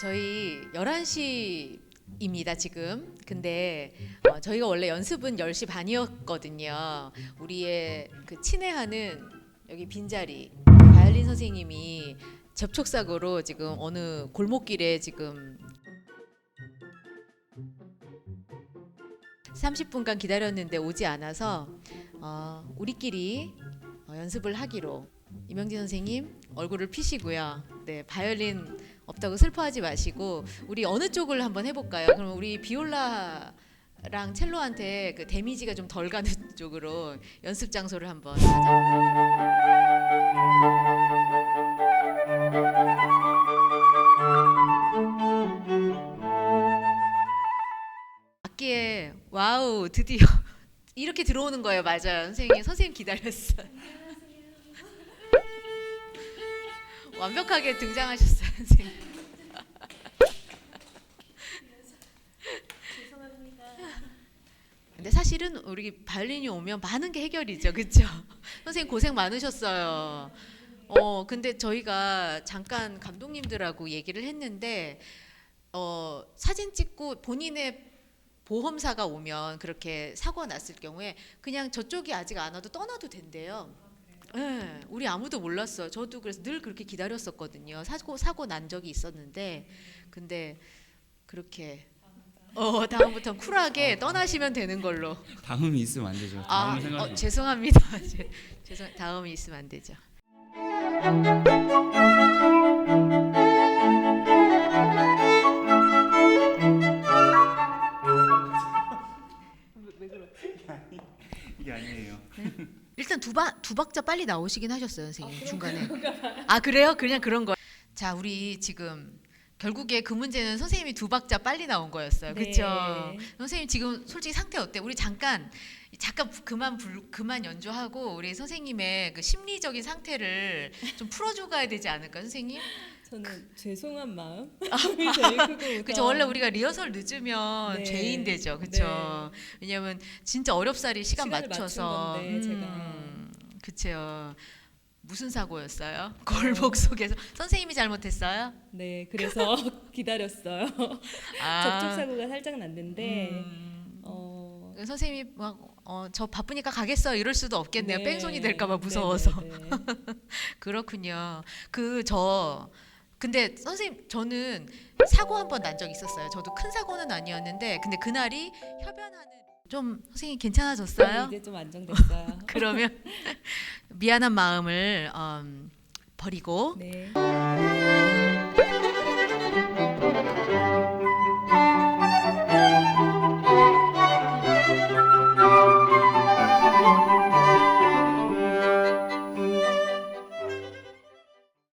저희 11시입니다, 지금. 근데 어, 저희가 원래 연습은 10시 반이었거든요. 우리의 그 친애하는 여기 빈자리 바이올린 선생님이 접촉사고로 지금 어느 골목길에 지금 30분간 기다렸는데 오지 않아서 어, 우리끼리 어, 연습을 하기로 이명진 선생님 얼굴을 피시고요. 네 바이올린 없다고 슬퍼하지 마시고 우리 어느 쪽을 한번 해볼까요? 그럼 우리 비올라랑 첼로한테 그 데미지가 좀 덜 가는 쪽으로 연습 장소를 한번 찾아. 와우 드디어 이렇게 들어오는 거예요 맞아요 선생님 선생님 기다렸어요 완벽하게 등장하셨어요 선생님. 근데 사실은 우리 바이올린이 오면 많은 게 해결이죠 그렇죠 선생님 고생 많으셨어요. 어 근데 저희가 잠깐 감독님들하고 얘기를 했는데 어 사진 찍고 본인의 보험사가 오면 그렇게 사고가 났을 경우에 그냥 저쪽이 아직 안 와도 떠나도 된대요. 네, 우리 아무도 몰랐어요. 저도 그래서 늘 그렇게 기다렸었거든요. 사고 사고 난 적이 있었는데 근데 그렇게 어 다음부터 쿨하게 떠나시면 되는 걸로. 다음이 있으면 안 되죠. 아, 다음 생각이 어, 죄송합니다. 제- 죄송 다음이 있으면 안 되죠. 이게 아니에요. 일단 두박 두 박자 빨리 나오시긴 하셨어요, 선생님 중간에. 아 그래요? 그냥 그런 거. 자, 우리 지금 결국에 그 문제는 선생님이 두 박자 빨리 나온 거였어요, 네. 그렇죠? 선생님 지금 솔직히 상태 어때? 우리 잠깐 잠깐 부- 그만 불, 그만 연주하고 우리 선생님의 그 심리적인 상태를 좀 풀어줘 가야 되지 않을까, 선생님? 저는 죄송한 마음이 제일 크고 그죠? 원래 우리가 리허설 늦으면 네. 죄인 되죠, 그렇죠? 왜냐하면 진짜 어렵사리 시간 맞춰서 건데. 음, 그쵸. 무슨 사고였어요? 골목 속에서 선생님이 잘못했어요? 네 그래서 기다렸어요. 아, 접촉 사고가 살짝 났는데 음, 어, 선생님이 막저 바쁘니까 가겠어 이럴 수도 없겠네요. 네. 뺑소니 될까봐 네, 무서워서 네, 네. 그렇군요. 그 저 근데 선생님 저는 사고 한 번 난 적 있었어요. 저도 큰 사고는 아니었는데 근데 그날이 협연하는 좀 선생님 괜찮아졌어요? 이제 좀 안정됐어요. 그러면 미안한 마음을 음, 버리고 네.